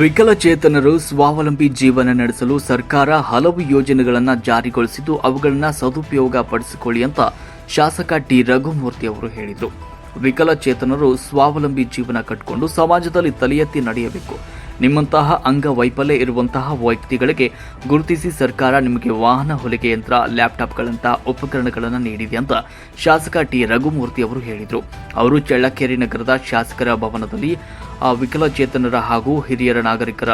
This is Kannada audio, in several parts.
ವಿಕಲಚೇತನರು ಸ್ವಾವಲಂಬಿ ಜೀವನ ನಡೆಸಲು ಸರ್ಕಾರ ಹಲವು ಯೋಜನೆಗಳನ್ನು ಜಾರಿಗೊಳಿಸಿದ್ದು, ಅವುಗಳನ್ನು ಸದುಪಯೋಗ ಪಡಿಸಿಕೊಳ್ಳಿ ಅಂತ ಶಾಸಕ ಟಿ. ರಘುಮೂರ್ತಿ ಅವರು ಹೇಳಿದರು. ವಿಕಲಚೇತನರು ಸ್ವಾವಲಂಬಿ ಜೀವನ ಕಟ್ಟಿಕೊಂಡು ಸಮಾಜದಲ್ಲಿ ತಲೆಯೆತ್ತಿ ನಡೆಯಬೇಕು. ನಿಮ್ಮಂತಹ ಅಂಗವೈಫಲ್ಯ ಇರುವಂತಹ ವ್ಯಕ್ತಿಗಳಿಗೆ ಗುರುತಿಸಿ ಸರ್ಕಾರ ನಿಮಗೆ ವಾಹನ ಹೊಲಿಗೆ ಯಂತ್ರ ಲ್ಯಾಪ್ಟಾಪ್ಗಳಂತಹ ಉಪಕರಣಗಳನ್ನು ನೀಡಿದೆ ಅಂತ ಶಾಸಕ ಟಿ. ರಘುಮೂರ್ತಿ ಅವರು ಹೇಳಿದರು. ಅವರು ಚಳ್ಳಕೆರೆ ನಗರದ ಶಾಸಕರ ಭವನದಲ್ಲಿ ವಿಕಲಚೇತನರ ಹಾಗೂ ಹಿರಿಯರ ನಾಗರಿಕರ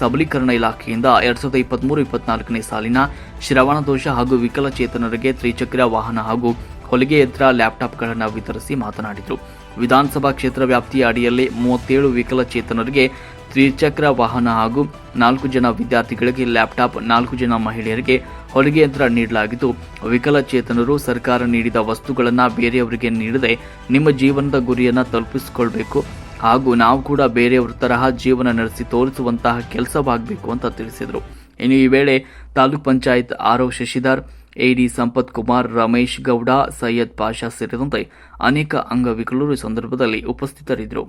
ಸಬಲೀಕರಣ ಇಲಾಖೆಯಿಂದ ಎರಡ್ ಸಾವಿರದ ಇಪ್ಪತ್ಮೂರು, ಇಪ್ಪತ್ನಾಲ್ಕನೇ ಸಾಲಿನ ಶ್ರವಣ ದೋಷ ಹಾಗೂ ವಿಕಲಚೇತನರಿಗೆ ತ್ರಿಚಕ್ರ ವಾಹನ ಹಾಗೂ ಹೊಲಿಗೆ ಯಂತ್ರ, ಲ್ಯಾಪ್ಟಾಪ್ಗಳನ್ನು ವಿತರಿಸಿ ಮಾತನಾಡಿದರು. ವಿಧಾನಸಭಾ ಕ್ಷೇತ್ರ ವ್ಯಾಪ್ತಿಯ ಅಡಿಯಲ್ಲಿ ಮೂವತ್ತೇಳು ವಿಕಲಚೇತನರಿಗೆ ತ್ರಿಚಕ್ರ ವಾಹನ ಹಾಗೂ ನಾಲ್ಕು ಜನ ವಿದ್ಯಾರ್ಥಿಗಳಿಗೆ ಲ್ಯಾಪ್ಟಾಪ್, ನಾಲ್ಕು ಜನ ಮಹಿಳೆಯರಿಗೆ ಹೊಲಿಗೆ ಯಂತ್ರ ನೀಡಲಾಗಿದ್ದು, ವಿಕಲಚೇತನರು ಸರ್ಕಾರ ನೀಡಿದ ವಸ್ತುಗಳನ್ನು ಬೇರೆಯವರಿಗೆ ನೀಡದೆ ನಿಮ್ಮ ಜೀವನದ ಗುರಿಯನ್ನು ತಲುಪಿಸಿಕೊಳ್ಬೇಕು. ಹಾಗೂ ನಾವು ಕೂಡ ಬೇರೆಯವರ ತರಹ ಜೀವನ ನಡೆಸಿ ತೋರಿಸುವಂತಹ ಕೆಲಸವಾಗಬೇಕು ಅಂತ ತಿಳಿಸಿದರು. ಇನ್ನು ಈ ವೇಳೆ ತಾಲೂಕ್ ಪಂಚಾಯತ್ ಆರೋ ಶಶಿಧರ್ ಎಡಿ ಸಂಪತ್ ಕುಮಾರ್, ರಮೇಶ್ ಗೌಡ, ಸೈಯದ್ ಪಾಷಾ ಸೇರಿದಂತೆ ಅನೇಕ ಅಂಗವಿಕಲರು ಈ ಸಂದರ್ಭದಲ್ಲಿ ಉಪಸ್ಥಿತರಿದ್ದರು.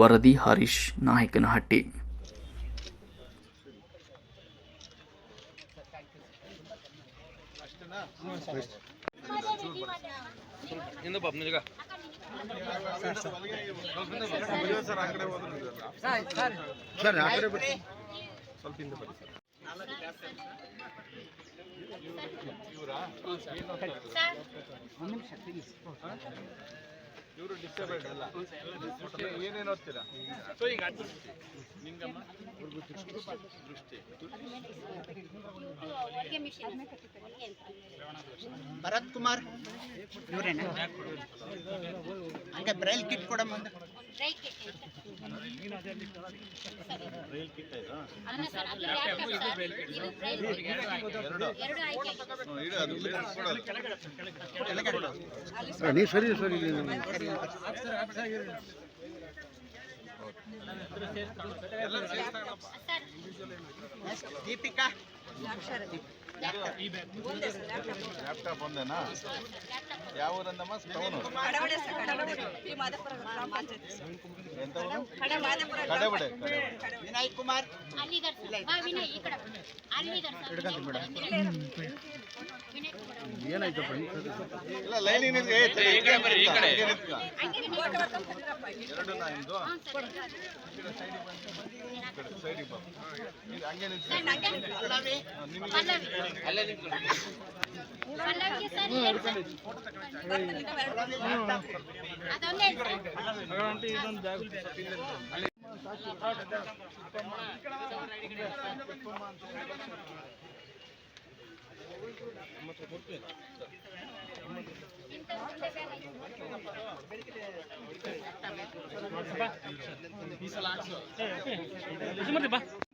ವರದಿ ಹರೀಶ್ ನಾಯಕನಹಟ್ಟಿ. ಹಿಂದೆ ಬಾಬ್ ನಿಜಗ ಸರ್ ಆ ಕಡೆ ಬನ್ನಿ. ಸ್ವಲ್ಪ ಹಿಂದೆ ನಿಮಿಷ ಇವರು ಡಿಸ್ಟರ್ಬೆಡ್ ಅಲ್ಲ. ಏನೇನು ಓದ್ತೀರಾ? ಭರತ್ ಕುಮಾರ್? ಇವರೇನಾ? ಹಂಗೆ ಬ್ರೈಲ್ ಕಿಟ್ ಕೊಡ ಮುಂದೆ ಇಡು ಅದು ಕೊಡೋದು. ನೀವು ಸರಿ ಸರಿ ದೀಪಿಕಾ. ಲ್ಯಾಪ್ಟಾಪ್ ಒಂದೇನಾ? ಯಾವ ಊರಂದಮ್ಮ? ಟೌನು ಎಂತ ಕಡವಡೆ. ಕಡೆಬಡೆ ವಿನಯ್ ಕುಮಾರ್. ಕೂಡ. ಇಲ್ಲ ಲೈನ್ ಎರಡು ನಾ ನಿಮ್ದು ಸೈಡಿಗೆ ಹಂಗೆ ನಿಂತ್ಕೊ. ಹಾ, ನಿಮಗೆ ಪಲ್ಲವಿ. ಪಲ್ಲವಿಗೆ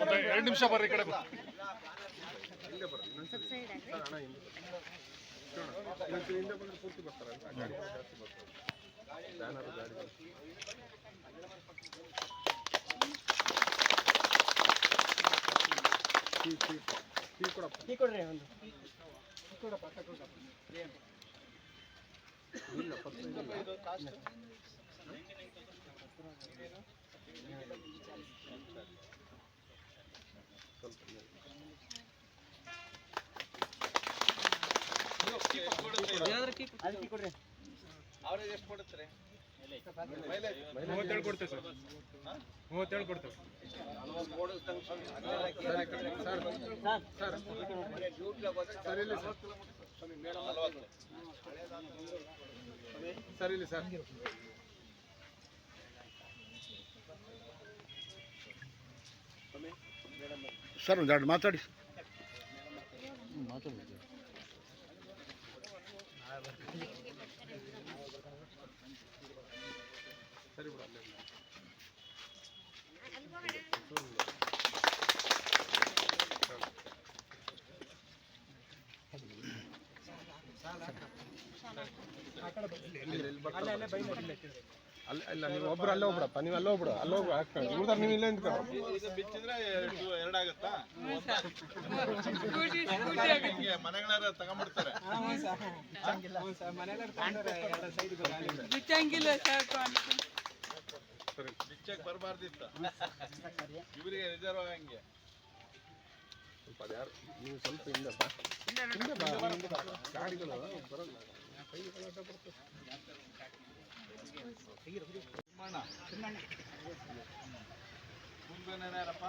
ಸರ್ ನಿಮಿಷ ಬರ್ರಿ ಕಡೆ. ಸರಿ, ನಾವು ಬಂದಿಲ್ಲ. ಭಾಗ್ಯ? ಎರಡು ನಿಮಿಷ ಬರ್ರಿ ಈ ಕಡೆ ಬಾ. ಅವ್ರಿಗೆ ಎಷ್ಟು ಕೊಡುತ್ತಾರೆ ಮೂವತ್ತೇಳು ಕೊಡ್ತೇವೆ ಸರ್. ಮೂವತ್ತೇಳು ಕೊಡ್ತೇವೆ. ಸರ್ ಇಲ್ಲಿ ಸರ್. ಸರ್ ಒಂದೆರಡು ಮಾತಾಡಿ ಮಾತಾಡಿ. ಸರಿ ಬಿಡು ಅಲ್ಲೇ ಅಲ್ಲ ಇಲ್ಲ ನೀವು ಒಬ್ರು ಅಲ್ಲೇ ಹೋಗ್ಬಿಡಪ್ಪ ನೀವು ಅಲ್ಲೇ ಹೋಗ್ಬಿಡು ಅಲ್ಲೇ ಹೋಗ್ಬಿಡು ಹಾಕ್ಕೊಂಡು ಉಳ್ದಾರ ನೀವು ಇಲ್ಲೇ ನಿಂತ್ಕೊ ಇದು ಬಿಚ್ಚಿದ್ರೆ ಎರಡಾಗತ್ತಾ ಹಿಂಗೆ ಮನೆಗಳಾರ ತಗೊಂಡ್ಬಿಡ್ತಾರೆ ಬಿಚ್ಚಂಗಿಲ್ಲ ಬಿಚ್ಚಕ್ಕೆ ಬರಬಾರ್ದಿತ್ತ. ಇವರಿಗೆ ರಿಸರ್ವ್ ಹಂಗೆ ಸ್ವಲ್ಪ ಯಾರು ನೀವು ಸ್ವಲ್ಪ ಹಿಂದೆ ಬಾ. ಹಿಂದೆ ಬಾ. ಹಿಂದೆ ಬಾ. ಗಾಡಿಗಳು ಬರಲ್ಲ. ತಿಮ್ಮಣ್ಣ ಮುಂದೇನೆ ಯಾರಪ್ಪ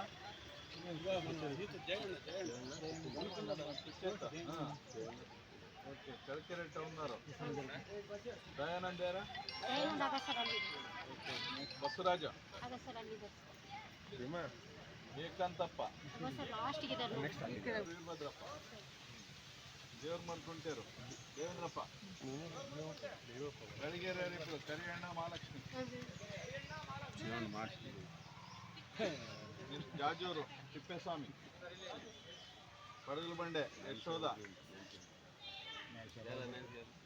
ಓಕೆ ಚಳ್ಳಕೆರೆ ಟೌನ್ನವರು ದಯಾನಂದ ಯಾರ? ದಯಾನಂದ ಬಸವರಾಜ. ಏಕಾಂತಪ್ಪ. ವೀರಭದ್ರಪ್ಪ. ದೇವ್ರ ಮಲ್ಕೊಂತೇರು ದೇವೇಂದ್ರಪ್ಪ. ಬೆಳಗೆರೆ ಕರಿಯಣ್ಣ ಮಹಾಲಕ್ಷ್ಮಿ. ಜಾಜೂರು ತಿಪ್ಪೇಸ್ವಾಮಿ. ಪಡಗಲು ಬಂಡೆ ಯಶೋಧ. Development